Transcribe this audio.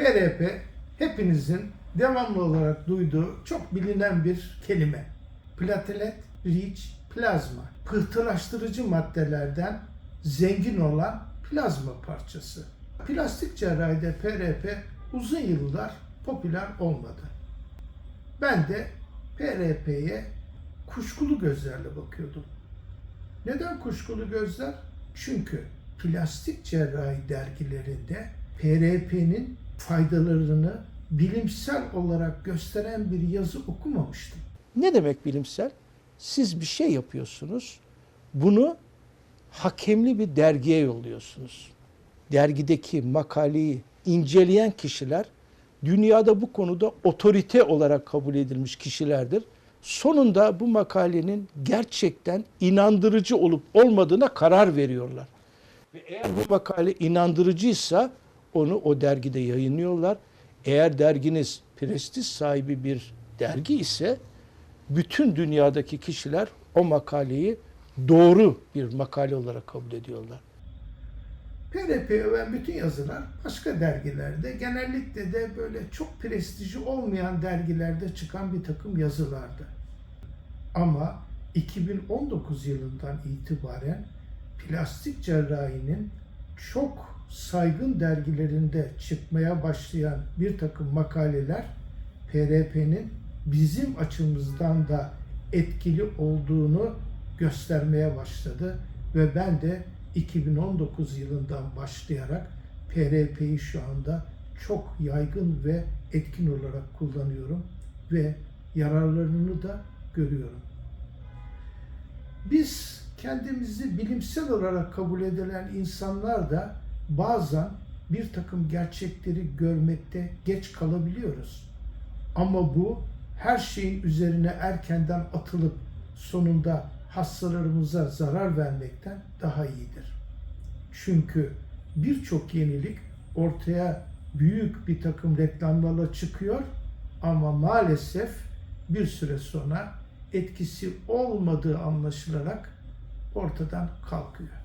PRP hepinizin devamlı olarak duyduğu çok bilinen bir kelime. Platelet, rich, plazma. Pıhtılaştırıcı maddelerden zengin olan plazma parçası. Plastik cerrahide PRP uzun yıllar popüler olmadı. Ben de PRP'ye kuşkulu gözlerle bakıyordum. Neden kuşkulu gözler? Çünkü plastik cerrahi dergilerinde PRP'nin faydalarını bilimsel olarak gösteren bir yazı okumamıştım. Ne demek bilimsel? Siz bir şey yapıyorsunuz. Bunu hakemli bir dergiye yolluyorsunuz. Dergideki makaleyi inceleyen kişiler dünyada bu konuda otorite olarak kabul edilmiş kişilerdir. Sonunda bu makalenin gerçekten inandırıcı olup olmadığına karar veriyorlar. Ve eğer bu makale inandırıcıysa onu o dergide yayınlıyorlar. Eğer derginiz prestij sahibi bir dergi ise bütün dünyadaki kişiler o makaleyi doğru bir makale olarak kabul ediyorlar. PRP öven bütün yazılar başka dergilerde, genellikle de böyle çok prestijli olmayan dergilerde çıkan bir takım yazılardı. Ama 2019 yılından itibaren plastik cerrahinin çok saygın dergilerinde çıkmaya başlayan bir takım makaleler PRP'nin bizim açımızdan da etkili olduğunu göstermeye başladı ve ben de 2019 yılından başlayarak PRP'yi şu anda çok yaygın ve etkin olarak kullanıyorum ve yararlarını da görüyorum. Biz kendimizi bilimsel olarak kabul edilen insanlar da bazen bir takım gerçekleri görmekte geç kalabiliyoruz. Ama bu her şeyin üzerine erkenden atılıp sonunda hastalarımıza zarar vermekten daha iyidir. Çünkü birçok yenilik ortaya büyük bir takım reklamlarla çıkıyor ama maalesef bir süre sonra etkisi olmadığı anlaşılarak ortadan kalkıyor.